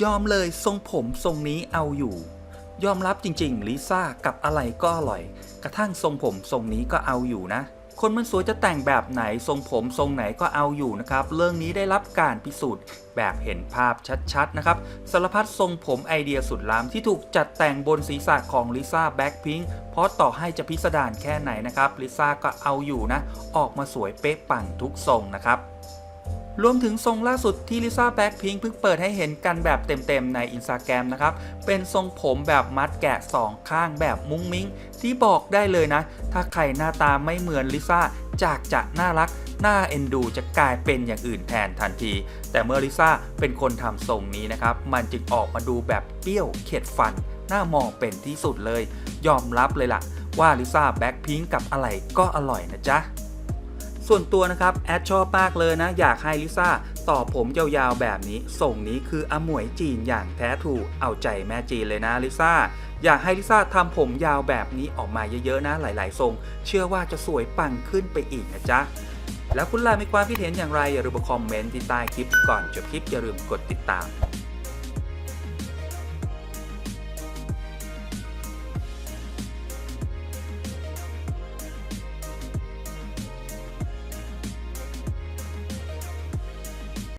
ยอมเลยทรงผมทรงนี้เอาอยู่ ยอมรับจริงๆลิซ่ากับอะไรก็อร่อย กระทั่งทรงผมทรงนี้ก็เอาอยู่นะ คนมันสวยจะแต่งแบบไหนทรงผมทรงไหนก็เอาอยู่นะครับ เรื่องนี้ได้รับการพิสูจน์แบบเห็นภาพชัดๆนะครับสารพัดทรงผมไอเดียสุดล้ำที่ถูกจัดแต่งบนศีรษะของลิซ่าแบ็คพิงค์เพราะต่อให้จะพิสดารแค่ไหนนะครับลิซ่าก็เอาอยู่นะ ออกมาสวยเป๊ะปังทุกทรงนะครับ รวมถึงทรงล่าสุดที่ลิซ่าแบ็คพิงค์เพิ่งเปิดให้เห็นกันแบบเต็มๆในอินสตาแกรมนะครับ เป็นทรงผมแบบมัดแกะสองข้างแบบมุ้งมิ้ง ที่บอกได้เลยนะ ถ้าใครหน้าตาไม่เหมือนลิซ่าจากจะน่ารักน่าเอ็นดูจะกลายเป็นอย่างอื่นแทนทันที แต่เมื่อลิซ่าเป็นคนทำทรงนี้นะครับ มันจึงออกมาดูแบบเปรี้ยวเข็ดฟันน่ามองเป็นที่สุดเลย ยอมรับเลยล่ะ ว่าลิซ่าแบ็คพิงค์กับอะไรก็อร่อยนะจ๊ะ ส่วนตัวนะครับแอดชอบมากเลยนะ อยากให้ลิซ่าต่อผมยาวๆแบบนี้ส่งนี้คืออมวยจีนอย่างแท้ถูกเอาใจแม่จีนเลยนะลิซ่าอยากให้ลิซ่าทำผมยาวแบบนี้ออกมาเยอะๆนะหลายๆทรง เชื่อว่าจะสวยปังขึ้นไปอีกนะจ๊ะแล้วคุณล่ะมีความคิดเห็นอย่างไรอย่าลืมมาคอมเมนต์ที่ใต้คลิปก่อนจบคลิปอย่าลืมกดติดตาม